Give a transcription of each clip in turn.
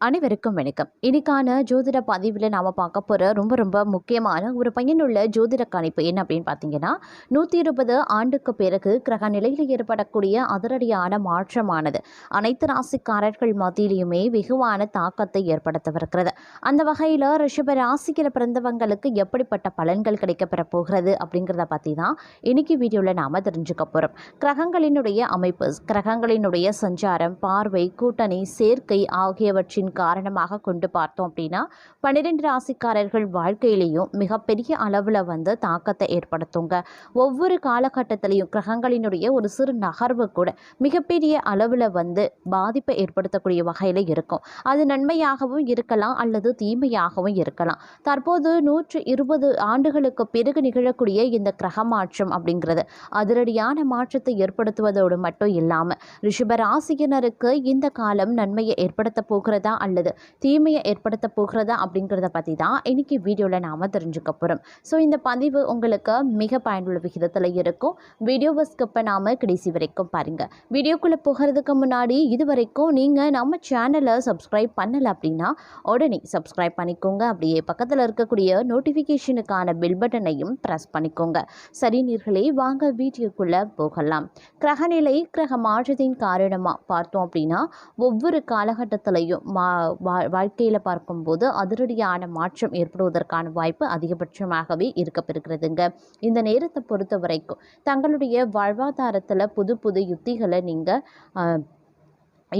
அனைவருக்கும் வணக்கம். இன்னைக்கான ஜோதிட பதிவில் நாம் பார்க்க போகிற ரொம்ப ரொம்ப முக்கியமான ஒரு பையனுள்ள ஜோதிட கணிப்பு என்ன அப்படின்னு பார்த்தீங்கன்னா நூற்றி இருபது ஆண்டுக்கு பிறகு கிரக நிலையில் ஏற்படக்கூடிய அதிரடியான மாற்றமானது. அனைத்து ராசிக்காரர்கள் மத்தியிலையுமே வெகுவான தாக்கத்தை ஏற்படுத்தவிருக்கிறது. அந்த வகையில் ரிஷப ராசிக்கிற பிறந்தவங்களுக்கு எப்படிப்பட்ட பலன்கள் கிடைக்கப்பெற போகிறது அப்படிங்கிறத பற்றி தான் இன்னைக்கு வீடியோவில் நாம் தெரிஞ்சுக்க போகிறோம் கிரகங்களினுடைய அமைப்பு கிரகங்களினுடைய சஞ்சாரம் பார்வை கூட்டணி சேர்க்கை ஆகியவற்றின் காரணமாக கொண்டு பார்த்தோம் அப்படின்னா பன்னிரெண்டு ராசிக்காரர்கள் வாழ்க்கையிலையும் மிகப்பெரிய அளவில் வந்து தாக்கத்தை ஏற்படுத்துங்க. ஒவ்வொரு காலகட்டத்திலையும் கிரகங்களினுடைய ஒரு சிறு நகர்வு கூட மிகப்பெரிய அளவில் வந்து பாதிப்பை ஏற்படுத்தக்கூடிய வகையில் இருக்கும். அது நன்மையாகவும் இருக்கலாம் அல்லது தீமையாகவும் இருக்கலாம். தற்போது நூற்று இருபது ஆண்டுகளுக்கு பிறகு நிகழக்கூடிய இந்த கிரக மாற்றம் அப்படிங்கிறது அதிரடியான மாற்றத்தை ஏற்படுத்துவதோடு மட்டும் இல்லாமல் ரிஷபராசியினருக்கு இந்த காலம் நன்மையை ஏற்படுத்த போகிறதா அல்லது தீமையை ஏற்படுத்த போகிறதா அப்படிங்கிறத பற்றி தான் இன்றைக்கி வீடியோவில் நாம் தெரிஞ்சுக்க போகிறோம் ஸோ இந்த பதிவு உங்களுக்கு மிக பயனுள்ள விகிதத்தில் இருக்கும். வீடியோவை ஸ்கிப்பை நாம் கடைசி வரைக்கும் பாருங்கள் வீடியோக்குள்ளே போகிறதுக்கு முன்னாடி இது வரைக்கும் நீங்கள் நம்ம சேனலை சப்ஸ்கிரைப் பண்ணலை அப்படின்னா உடனே சப்ஸ்கிரைப் பண்ணிக்கோங்க. அப்படியே பக்கத்தில் இருக்கக்கூடிய நோட்டிஃபிகேஷனுக்கான பில் பட்டனையும் ப்ரெஸ் பண்ணிக்கோங்க. சரி நீர்களே வாங்க வீடியோக்குள்ளே போகலாம். கிரகநிலை கிரக மாற்றத்தின் காரணமாக பார்த்தோம் அப்படின்னா ஒவ்வொரு காலகட்டத்திலையும் மா வா வாழ்க்கையில் பார்க்கும்போது அதிரடியான மாற்றம் ஏற்படுவதற்கான வாய்ப்பு அதிகபட்சமாகவே இருக்கப்பெறுகிறதுங்க. இந்த நேரத்தை பொறுத்த வரைக்கும் தங்களுடைய வாழ்வாதாரத்தில் புது புது யுத்திகளை நீங்கள்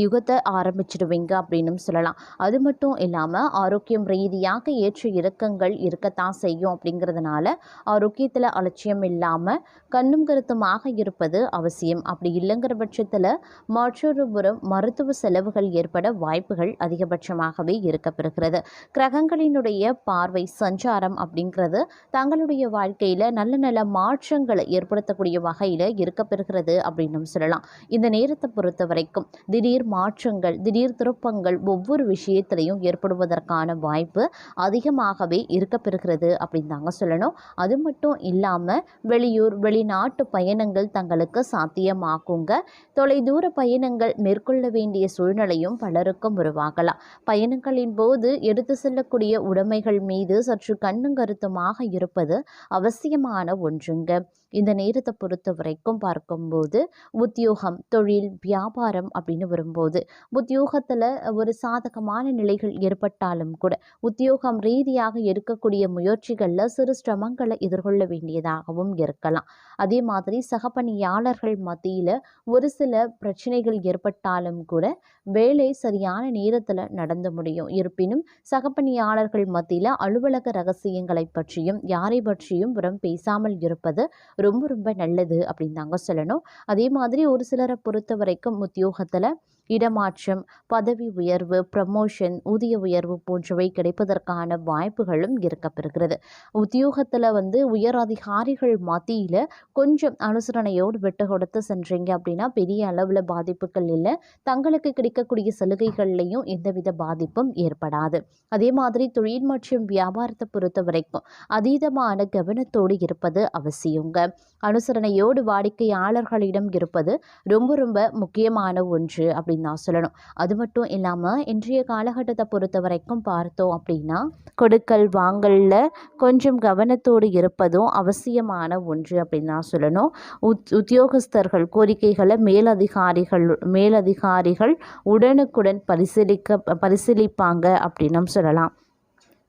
யுகத்தை ஆரம்பிச்சிடுவீங்க அப்படின்னும் சொல்லலாம். அது மட்டும் இல்லாமல் ஆரோக்கியம் ரீதியாக ஏற்ற இறக்கங்கள் இருக்கத்தான் செய்யும் அப்படிங்கிறதுனால ஆரோக்கியத்தில் அலட்சியம் இல்லாமல் கண்ணும் கருத்துமாக இருப்பது அவசியம். அப்படி இல்லைங்கிற பட்சத்தில் மற்றொரு புறம் மருத்துவ செலவுகள் ஏற்பட வாய்ப்புகள் அதிகபட்சமாகவே இருக்கப்பெறுகிறது. கிரகங்களினுடைய பார்வை சஞ்சாரம் அப்படிங்கிறது தங்களுடைய வாழ்க்கையில் நல்ல நல்ல மாற்றங்களை ஏற்படுத்தக்கூடிய வகையில் இருக்கப்பெறுகிறது அப்படின்னும் சொல்லலாம். இந்த நேரத்தை பொறுத்த வரைக்கும் திடீர் மாற்றங்கள் திடீர் திருப்பங்கள் ஒவ்வொரு விஷயத்திலையும் ஏற்படுவதற்கான வாய்ப்பு அதிகமாகவே இருக்கப்பெறுகிறது அப்படின்னு தாங்க சொல்லணும். அது மட்டும் இல்லாமல் வெளியூர் வெளிநாட்டு பயணங்கள் தங்களுக்கு சாத்தியமாக்குங்க தொலைதூர பயணங்கள் மேற்கொள்ள வேண்டிய சூழ்நிலையும் பலருக்கும் உருவாகலாம். பயணங்களின் போது எடுத்து செல்லக்கூடிய உடைமைகள் மீது சற்று கண்ணும் கருத்துமாக இருப்பது அவசியமான ஒன்றுங்க. இந்த நேரத்தை பொறுத்த வரைக்கும் பார்க்கும்போது உத்தியோகம் தொழில் வியாபாரம் அப்படின்னு ஒரு வரும்போது உத்தியோகத்தில் ஒரு சாதகமான நிலைகள் ஏற்பட்டாலும் கூட உத்தியோகம் ரீதியாக இருக்கக்கூடிய முயற்சிகளில் சிறு சிரமங்களை எதிர்கொள்ள வேண்டியதாகவும் இருக்கலாம். அதே மாதிரி சகப்பணியாளர்கள் மத்தியில் ஒரு சில பிரச்சனைகள் ஏற்பட்டாலும் கூட வேலை சரியான நேரத்தில் நடந்து முடியும். இருப்பினும் சகப்பணியாளர்கள் மத்தியில் அலுவலக ரகசியங்களை பற்றியும் யாரை பற்றியும் புறம் பேசாமல் இருப்பது ரொம்ப ரொம்ப நல்லது அப்படின்னு தாங்க சொல்லணும். அதே மாதிரி ஒரு சிலரை பொறுத்த வரைக்கும் உத்தியோகத்தில் இடமாற்றம் பதவி உயர்வு ப்ரமோஷன் ஊதிய உயர்வு போன்றவை கிடைப்பதற்கான வாய்ப்புகளும் இருக்கப்பெறுகிறது. உத்தியோகத்தில் வந்து உயர் அதிகாரிகள் மத்தியில் கொஞ்சம் அனுசரணையோடு விட்டு கொடுத்து சென்றீங்க அப்படின்னா பெரிய அளவில் பாதிப்புகள் இல்லை. தங்களுக்கு கிடைக்கக்கூடிய சலுகைகள்லையும் எந்தவித பாதிப்பும் ஏற்படாது. அதே மாதிரி தொழில் மற்றும் வியாபாரத்தை பொறுத்த வரைக்கும் அதீதமான கவனத்தோடு இருப்பது அவசியங்க. அனுசரணையோடு வாடிக்கையாளர்களிடம் இருப்பது ரொம்ப ரொம்ப முக்கியமான ஒன்று அப்படி அப்படின்னு நான் சொல்லணும். அது மட்டும் இல்லாமல் இன்றைய காலகட்டத்தை பொறுத்த வரைக்கும் பார்த்தோம் அப்படின்னா கொடுக்கல் வாங்கலில் கொஞ்சம் கவனத்தோடு இருப்பதும் அவசியமான ஒன்று அப்படின்னு நான் சொல்லணும். உத் உத்தியோகஸ்தர்கள் கோரிக்கைகளை மேலதிகாரிகள் மேலதிகாரிகள் உடனுக்குடன் பரிசீலிக்க பரிசீலிப்பாங்க அப்படின்னும் சொல்லலாம்.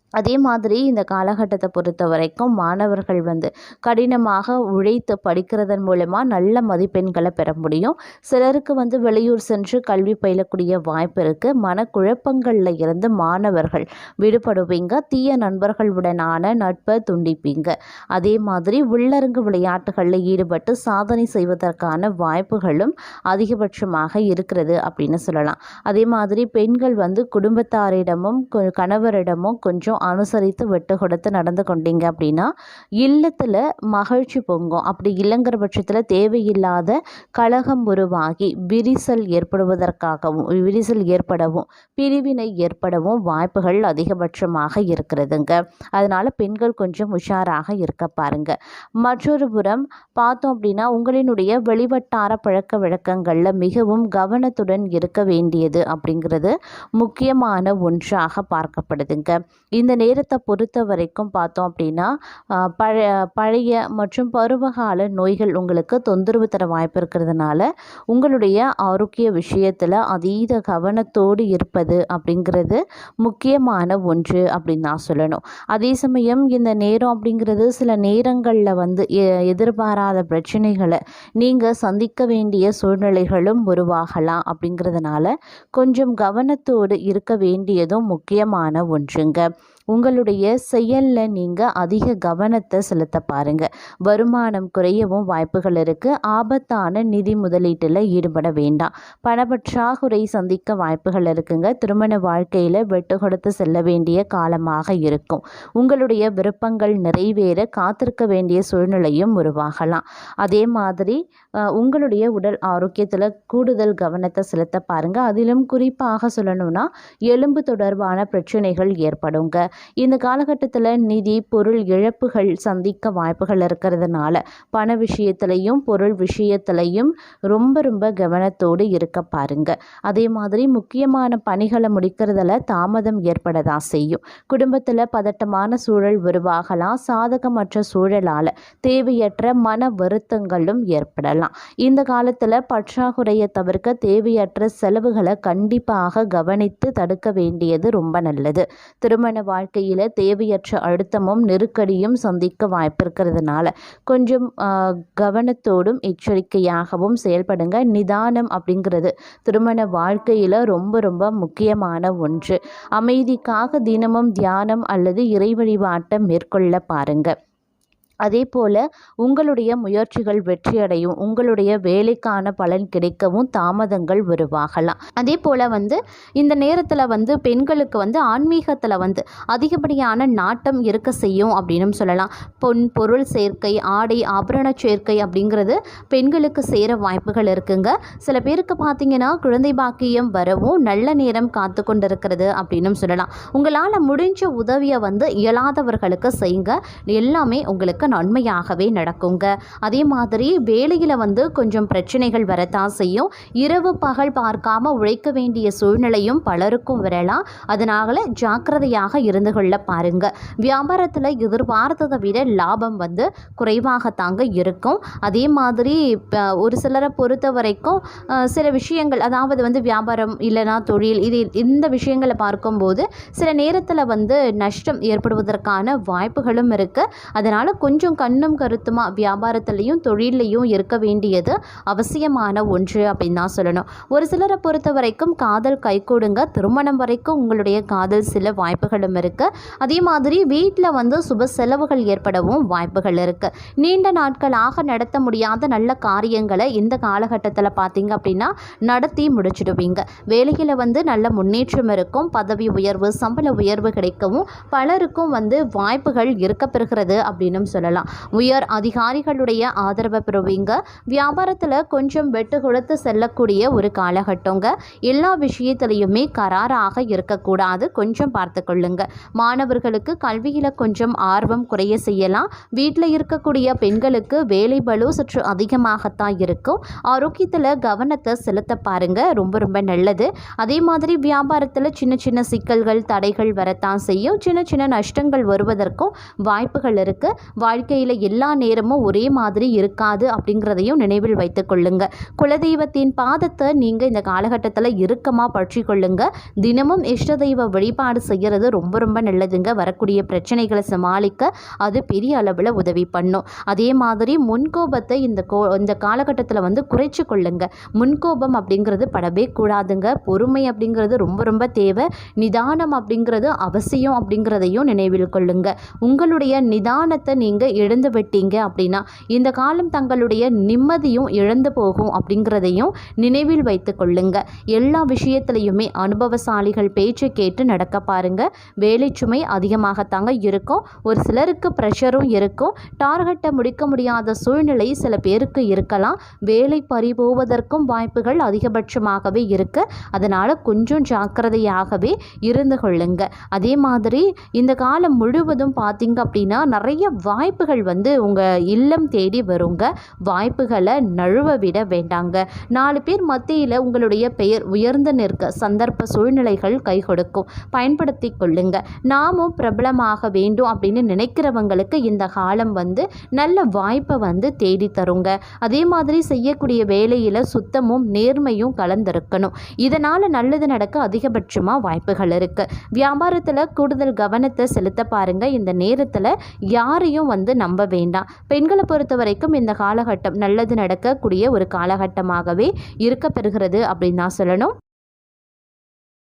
அதே மாதிரி இந்த காலகட்டத்தை பொறுத்த வரைக்கும் மாணவர்கள் வந்து கடினமாக உழைத்து படிக்கிறதன் மூலமாக நல்ல மதிப்பெண்களை பெற முடியும். சிலருக்கு வந்து வெளியூர் சென்று கல்வி பயிலக்கூடிய வாய்ப்பு இருக்குது மனக்குழப்பங்களில் இருந்து மாணவர்கள் விடுபடுவீங்க. தீய நண்பர்களுடனான நட்பை துண்டிப்பீங்க. அதே மாதிரி உள்ளரங்கு விளையாட்டுகளில் ஈடுபட்டு சாதனை செய்வதற்கான வாய்ப்புகளும் அதிகபட்சமாக இருக்கிறது அப்படின்னு சொல்லலாம். அதே மாதிரி பெண்கள் வந்து குடும்பத்தாரிடமும் கொ- கணவரிடமும் கொஞ்சம் கொஞ்சம் அனுசரித்து விட்டு கொடுத்து நடந்து கொண்டீங்க அப்படின்னா இல்லத்தில் மகிழ்ச்சி பொங்கும். அப்படி இல்லைங்கிற பட்சத்தில் தேவையில்லாத கழகம் உருவாகி விரிசல் ஏற்படுவதற்காகவும் விரிசல் ஏற்படவும் பிரிவினை ஏற்படவும் வாய்ப்புகள் அதிகபட்சமாக இருக்கிறதுங்க. அதனால் பெண்கள் கொஞ்சம் உஷாராக இருக்க பாருங்க. மற்றொரு புறம் பார்த்தோம் அப்படின்னா உங்களினுடைய வெளிவட்டார பழக்க வழக்கங்களில் மிகவும் கவனத்துடன் இருக்க வேண்டியது அப்படிங்கிறது முக்கியமான ஒன்றாக பார்க்கப்படுதுங்க. இந்த இந்த நேரத்தை பொறுத்த வரைக்கும் பார்த்தோம் அப்படின்னா பழைய பழைய மற்றும் பருவகால நோய்கள் உங்களுக்கு தொந்தரவு தர வாய்ப்பு இருக்கிறதுனால உங்களுடைய ஆரோக்கிய விஷயத்தில் அதீத கவனத்தோடு இருப்பது அப்படிங்கிறது முக்கியமான ஒன்று அப்படின்னு நான் சொல்லணும். அதே சமயம் இந்த நேரம் அப்படிங்கிறது சில நேரங்களில் வந்து எ- எதிர்பாராத பிரச்சனைகளை நீங்கள் சந்திக்க வேண்டிய சூழ்நிலைகளும் உருவாகலாம் அப்படிங்கிறதுனால கொஞ்சம் கவனத்தோடு இருக்க வேண்டியதும் முக்கியமான ஒன்றுங்க. உங்களுடைய செயலில் நீங்கள் அதிக கவனத்தை செலுத்த பாருங்கள் வருமானம் குறையவும் வாய்ப்புகள் இருக்குது ஆபத்தான நிதி முதலீட்டில் ஈடுபட வேண்டாம். பணப்பற்றாக்குறை சந்திக்க வாய்ப்புகள் இருக்குங்க. திருமண வாழ்க்கையில் வெட்டு கொடுத்து செல்ல வேண்டிய காலமாக இருக்கும். உங்களுடைய விருப்பங்கள் நிறைவேற காத்திருக்க வேண்டிய சூழ்நிலையும் உருவாகலாம். அதே மாதிரி உங்களுடைய உடல் ஆரோக்கியத்தில் கூடுதல் கவனத்தை செலுத்த பாருங்கள் அதிலும் குறிப்பாக சொல்லணும்னா எலும்பு தொடர்பான பிரச்சனைகள் ஏற்படுங்க. இந்த காலகட்டத்தில் நிதி பொருள் இழப்புகள் சந்திக்க வாய்ப்புகள் இருக்கிறதுனால பண விஷயத்திலையும் பொருள் விஷயத்திலையும் ரொம்ப ரொம்ப கவனத்தோடு இருக்க பாருங்க. அதே மாதிரி முக்கியமான பணிகளை முடிக்கிறதுல தாமதம் ஏற்பட தான் செய்யும். குடும்பத்தில் பதட்டமான சூழல் உருவாகலாம். சாதகமற்ற சூழலால் தேவையற்ற மன வருத்தங்களும் ஏற்படலாம். இந்த காலத்தில் பற்றாக்குறையை தவிர்க்க தேவையற்ற செலவுகளை கண்டிப்பாக கவனித்து தடுக்க வேண்டியது ரொம்ப நல்லது. திருமண வாழ்க்கையில் தேவையற்ற அழுத்தமும் நெருக்கடியும் சந்திக்க வாய்ப்பு இருக்கிறதுனால கொஞ்சம் கவனத்தோடும் எச்சரிக்கையாகவும் செயல்படுங்க. நிதானம் அப்படிங்கிறது திருமண வாழ்க்கையில் ரொம்ப ரொம்ப முக்கியமான ஒன்று. அமைதிக்காக தினமும் தியானம் அல்லது இறை வழிபாட்டை மேற்கொள்ள பாருங்கள் அதே போல் உங்களுடைய முயற்சிகள் வெற்றியடையும். உங்களுடைய வேலைக்கான பலன் கிடைக்கவும் தாமதங்கள் உருவாகலாம். அதே போல் வந்து இந்த நேரத்தில் வந்து பெண்களுக்கு வந்து ஆன்மீகத்தில் வந்து அதிகப்படியான நாட்டம் இருக்க செய்யும் அப்படின்னு சொல்லலாம். பொன் பொருள் சேர்க்கை ஆடை ஆபரண சேர்க்கை அப்படிங்கிறது பெண்களுக்கு சேர வாய்ப்புகள் இருக்குங்க. சில பேருக்கு பார்த்தீங்கன்னா குழந்தை பாக்கியம் வரவும் நல்ல நேரம் காத்து கொண்டிருக்கிறது அப்படின்னு சொல்லலாம். உங்களால் முடிஞ்ச உதவியை வந்து இயலாதவர்களுக்கு செய்யுங்க. எல்லாமே உங்களுக்கு நன்மையாகவே நடக்குங்க. அதே மாதிரி வேலையில் வந்து கொஞ்சம் பிரச்சனைகள் வரத்தான் செய்யும். இரவு பகல் பார்க்காம உழைக்க வேண்டிய சூழ்நிலையும் பலருக்கும் வரலாம். அதனால ஜாக்கிரதையாக இருந்து கொள்ள பாருங்க. வியாபாரத்தில் எதிர்பார்த்ததை விட லாபம் வந்து குறைவாகத்தாங்க இருக்கும். அதே மாதிரி இப்போ ஒரு சிலரை பொறுத்த வரைக்கும் சில விஷயங்கள் அதாவது வந்து வியாபாரம் இல்லைனா தொழில் இது இந்த விஷயங்களை பார்க்கும்போது சில நேரத்தில் வந்து நஷ்டம் ஏற்படுவதற்கான வாய்ப்புகளும் இருக்குது அதனால் கொஞ்சம் கொஞ்சம் கண்ணும் கருத்துமா வியாபாரத்துலேயும் தொழிலையும் இருக்க வேண்டியது அவசியமான ஒன்று அப்படின்னு தான் சொல்லணும். ஒரு சிலரை பொறுத்த வரைக்கும் காதல் கைகூடுங்க திருமணம் வரைக்கும் உங்களுடைய காதல் சில வாய்ப்புகளும் இருக்குது அதே மாதிரி வீட்டில் வந்து சுப செலவுகள் ஏற்படவும் வாய்ப்புகள் இருக்குது நீண்ட நாட்களாக நடத்த முடியாத நல்ல காரியங்களை இந்த காலகட்டத்தில் பார்த்தீங்க அப்படின்னா நடத்தி முடிச்சிடுவீங்க. வேலையில் வந்து நல்ல முன்னேற்றம் இருக்கும். பதவி உயர்வு சம்பள உயர்வு கிடைக்கவும் பலருக்கும் வந்து வாய்ப்புகள் இருக்க பெறுகிறது அப்படின்னு சொல்லலாம் உயர் அதிகாரிகளுடைய ஆதரவை பெறுவீங்க. வியாபாரத்தில் கொஞ்சம் வெட்டு கொடுத்து செல்லக்கூடிய ஒரு காலகட்டங்க. எல்லா விஷயத்திலையுமே கராராக இருக்கக்கூடாது. கொஞ்சம் பார்த்து கொள்ளுங்க. மாணவர்களுக்கு கல்வியில் கொஞ்சம் ஆர்வம் குறைய செய்யலாம். வீட்டில் இருக்கக்கூடிய பெண்களுக்கு வேலை பலு சற்று அதிகமாகத்தான் இருக்கும். ஆரோக்கியத்தில் கவனத்தை செலுத்த பாருங்க. ரொம்ப ரொம்ப நல்லது. அதே மாதிரி வியாபாரத்தில் சின்ன சின்ன சிக்கல்கள் தடைகள் வரத்தான் செய்யும். சின்ன சின்ன நஷ்டங்கள் வருவதற்கும் வாய்ப்புகள் இருக்கு. வாழ்க்கையில் எல்லா நேரமும் ஒரே மாதிரி இருக்காது அப்படிங்கிறதையும் நினைவில் வைத்து கொள்ளுங்க. குலதெய்வத்தின் பாதத்தை நீங்கள் இந்த காலகட்டத்தில் இறுக்கமாக பற்றி கொள்ளுங்க. தினமும் இஷ்ட தெய்வ வழிபாடு செய்கிறது ரொம்ப ரொம்ப நல்லதுங்க. வரக்கூடிய பிரச்சனைகளை சமாளிக்க அது பெரிய அளவில் உதவி பண்ணும். அதே மாதிரி முன்கோபத்தை இந்த கோ இந்த காலகட்டத்தில் வந்து குறைச்சி கொள்ளுங்க. முன்கோபம் அப்படிங்கிறது படவே கூடாதுங்க. பொறுமை அப்படிங்கிறது ரொம்ப ரொம்ப தேவை. நிதானம் அப்படிங்கிறது அவசியம் அப்படிங்கிறதையும் நினைவில் கொள்ளுங்க. உங்களுடைய நிதானத்தை நீங்கள் இழந்து விட்டீங்க அப்படின்னா இந்த காலம் தங்களுடைய நிம்மதியும் இழந்து போகும் அப்படிங்கிறதையும் நினைவில் வைத்து கொள்ளுங்க. எல்லா விஷயத்துலையுமே அனுபவசாலிகள் பேச்சு கேட்டு நடக்க பாருங்க. வேலை சுமை அதிகமாகத்தாங்க இருக்கும். ஒரு சிலருக்கு ப்ரெஷரும் இருக்கும். டார்கெட்டை முடிக்க முடியாத சூழ்நிலை சில பேருக்கு இருக்கலாம். வேலை பறிபோவதற்கும் வாய்ப்புகள் அதிகபட்சமாகவே இருக்கு. அதனால் கொஞ்சம் ஜாக்கிரதையாகவே இருந்து கொள்ளுங்க. அதே மாதிரி இந்த காலம் முழுவதும் பார்த்தீங்க அப்படின்னா நிறைய வாய் வாய்ப்புகள் வந்து உங்கள் இல்லம் தேடி வருங்க. வாய்ப்புகளை நழுவ விட வேண்டாங்க. நாலு பேர் மத்தியில் உங்களுடைய பெயர் உயர்ந்து நிற்க சந்தர்ப்ப சூழ்நிலைகள் கை கொடுக்கும். பயன்படுத்தி கொள்ளுங்க. நாமும் பிரபலமாக வேண்டும் அப்படின்னு நினைக்கிறவங்களுக்கு இந்த காலம் வந்து நல்ல வாய்ப்பை வந்து தேடி தருங்க. அதே மாதிரி செய்யக்கூடிய வேலையில் சுத்தமும் நேர்மையும் கலந்திருக்கணும். இதனால் நல்லது நடக்க அதிகபட்சமாக வாய்ப்புகள் இருக்குது வியாபாரத்தில் கூடுதல் கவனத்தை செலுத்த பாருங்கள் இந்த நேரத்தில் யாரையும் வந்து நம்ப வேண்டாம். பெண்களை பொறுத்த வரைக்கும் இந்த காலகட்டம் நல்லது நடக்கக்கூடிய ஒரு காலகட்டமாகவே இருக்க பெறுகிறது அப்படின்னு தான் சொல்லணும்.